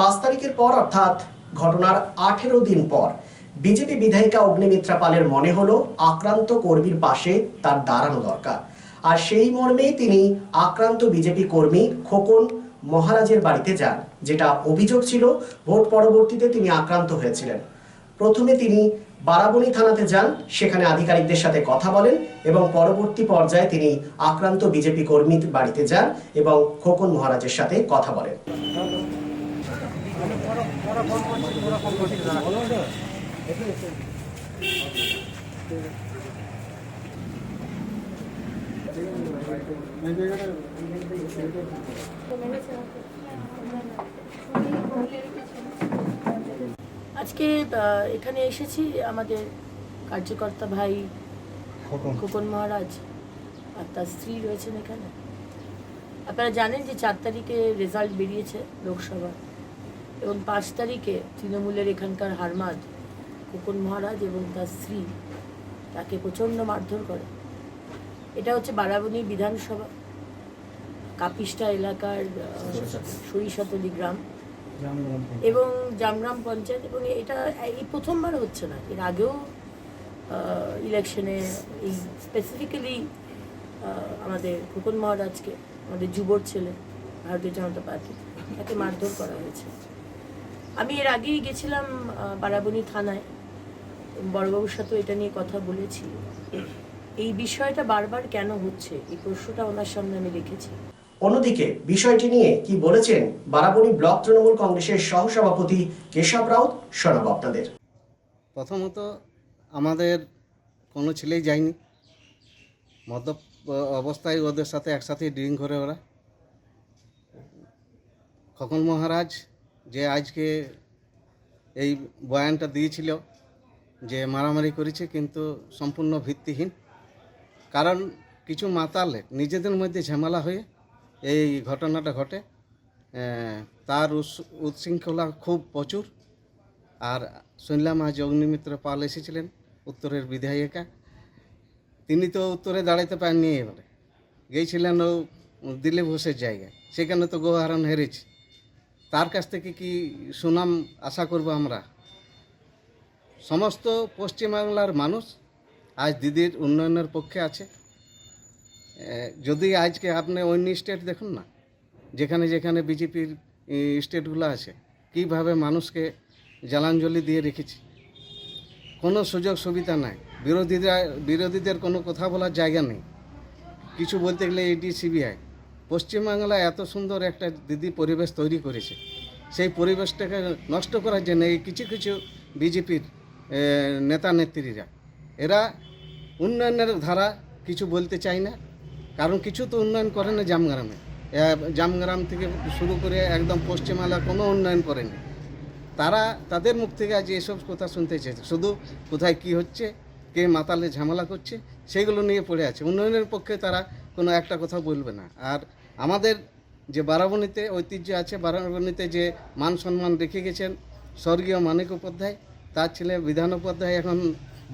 পাঁচ তারিখের পর অর্থাৎ ঘটনার আঠেরো দিন পর বিজেপি বিধায়িকা অগ্নিমিত্রা পালের মনে হলো আক্রান্ত কর্মীর পাশে তার দাঁড়ানো দরকার আর সেই মর্মেই তিনি আক্রান্ত বিজেপি কর্মী খোকন মহারাজের বাড়িতে যান যেটা অভিযোগ ছিল ভোট পরবর্তীতে তিনি আক্রান্ত হয়েছিলেন প্রথমে তিনি বারাবণী থানাতে যান সেখানে আধিকারিকদের সাথে কথা বলেন এবং পরবর্তী পর্যায়ে তিনি আক্রান্ত বিজেপি কর্মীর বাড়িতে যান এবং খোকন মহারাজের সাথে কথা বলেন আজকে এখানে এসেছি আমাদের কার্যকর্তা ভাই খোকন মহারাজ আর তার স্ত্রী রয়েছেন এখানে আপনারা জানেন যে চার তারিখে রেজাল্ট বেরিয়েছে লোকসভা এবং পাঁচ তারিখে তৃণমূলের এখানকার হারমাদ খোকন মহারাজ এবং তার স্ত্রী তাকে প্রচণ্ড মারধর করে এটা হচ্ছে বারাবণী বিধানসভা কাপিস্টা এলাকার সরিষাতলি গ্রাম এবং জামগ্রাম পঞ্চায়েত এবং এটা এই প্রথমবার হচ্ছে না এর আগেও ইলেকশনে এই স্পেসিফিক্যালি আমাদের ফুকন মহারাজকে আমাদের যুবর ছেলে ভারতীয় জনতা পার্টি তাকে মারধর করা হয়েছে আমি এর আগেই গেছিলাম বারাবণী থানায় বড়বাবুর সাথে এটা নিয়ে কথা বলেছি এই বিষয়টা বারবার কেন হচ্ছে এই প্রশ্নটা ওনার সামনে আমি লিখেছি অন্যদিকে বিষয়টি নিয়ে কি বলেছেন বারাবণী ব্লক তৃণমূল কংগ্রেসের সহসভাপতি কেশব রাউত শোনাব আপনাদের প্রথমত আমাদের কোনো ছেলেই যায়নি মদ অবস্থায় ওদের সাথে একসাথে ড্রিঙ্ক করে ওরা খকল মহারাজ যে আজকে এই বয়ানটা দিয়েছিল যে মারামারি করেছে কিন্তু সম্পূর্ণ ভিত্তিহীন কারণ কিছু মাতালে নিজেদের মধ্যে ঝামেলা হয়ে এই ঘটনাটা ঘটে তার উৎশৃঙ্খলা খুব প্রচুর আর শুনলাম আজ অগ্নিমিত্র পাল এসেছিলেন উত্তরের বিধায়িকা তিনি তো উত্তরে দাঁড়াইতে পারেননি এবারে গিয়েছিলেন ও দিলীপ ঘোষের জায়গায় সেখানে তো গোহারণ হেরেছে তার কাছ থেকে কি সুনাম আশা করব আমরা সমস্ত পশ্চিমবাংলার মানুষ আজ দিদির উন্নয়নের পক্ষে আছে যদি আজকে আপনি অন্য স্টেট দেখুন না যেখানে যেখানে বিজেপির স্টেটগুলো আছে কিভাবে মানুষকে জ্বালাঞ্জলি দিয়ে রেখেছি কোনো সুযোগ সুবিধা নাই বিরোধীরা বিরোধীদের কোনো কথা বলার জায়গা নেই কিছু বলতে গেলে এটি সিবিআই পশ্চিমবাংলা এত সুন্দর একটা দিদি পরিবেশ তৈরি করেছে সেই পরিবেশটাকে নষ্ট করার জন্য এই কিছু কিছু বিজেপির নেতা নেত্রীরা এরা উন্নয়নের ধারা কিছু বলতে চায় না কারণ কিছু তো উন্নয়ন করে না জামগ্রামে জামগ্রাম থেকে শুরু করে একদম পশ্চিমবাংলা কোনো উন্নয়ন করেনি তারা তাদের মুখ থেকে আজ এসব কথা শুনতে চেয়েছে শুধু কোথায় কি হচ্ছে কে মাতালে ঝামেলা করছে সেগুলো নিয়ে পড়ে আছে উন্নয়নের পক্ষে তারা কোনো একটা কথা বলবে না আর আমাদের যে বারাবণীতে ঐতিহ্য আছে বারাবণীতে যে মান সম্মান রেখে গেছেন স্বর্গীয় মানিক উপাধ্যায় তার ছেলে বিধান উপাধ্যায় এখন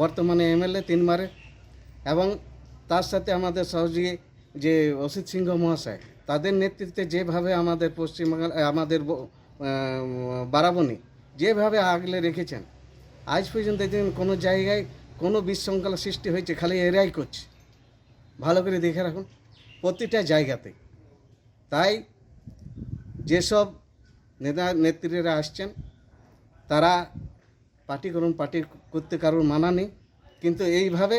বর্তমানে এমএলএ তিনবারে এবং তার সাথে আমাদের সহযোগী যে অসিত সিংহ মহাশয় তাদের নেতৃত্বে যেভাবে আমাদের পশ্চিমবাংলা আমাদের বারাবণী যেভাবে আগলে রেখেছেন আজ পর্যন্ত দেখুন কোনো জায়গায় কোনো বিশৃঙ্খলা সৃষ্টি হয়েছে খালি এরাই করছে ভালো করে দেখে রাখুন প্রতিটা জায়গাতে তাই যেসব নেতা নেত্রীরা আসছেন তারা পার্টি করুন পার্টি করতে কারোর মানা নেই কিন্তু এইভাবে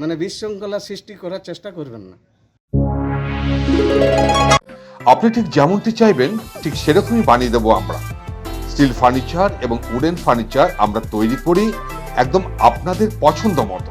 মানে বিশৃঙ্খলা সৃষ্টি করার চেষ্টা করবেন না আপনি ঠিক যেমনটি চাইবেন ঠিক সেরকমই বানিয়ে দেবো আমরা স্টিল ফার্নিচার এবং উডেন ফার্নিচার আমরা তৈরি করি একদম আপনাদের পছন্দ মতো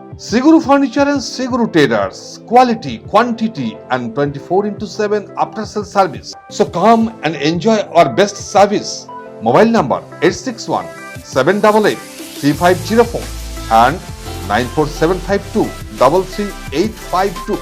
Siguru Furniture and Siguru Traders. Quality, quantity and 24/7 after sale service. So come and enjoy our best service. Mobile number 861-788-3504 and 94752-33852.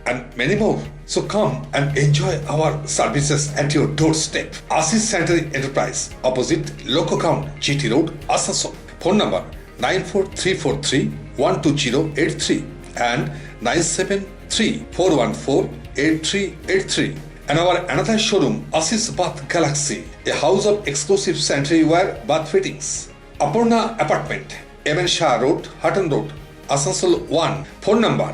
and many more. So come and enjoy our services at your doorstep. Asis Sanitary Enterprise, opposite Count, GT Road, Asaso. Phone number 94343-12083 and 973-414-8383. And our another showroom, Asis Bath Galaxy, a house of exclusive sanitary ware bath fittings. Aparna Apartment, Evan Shah Road, Hutton Road, Asansol 1. Phone number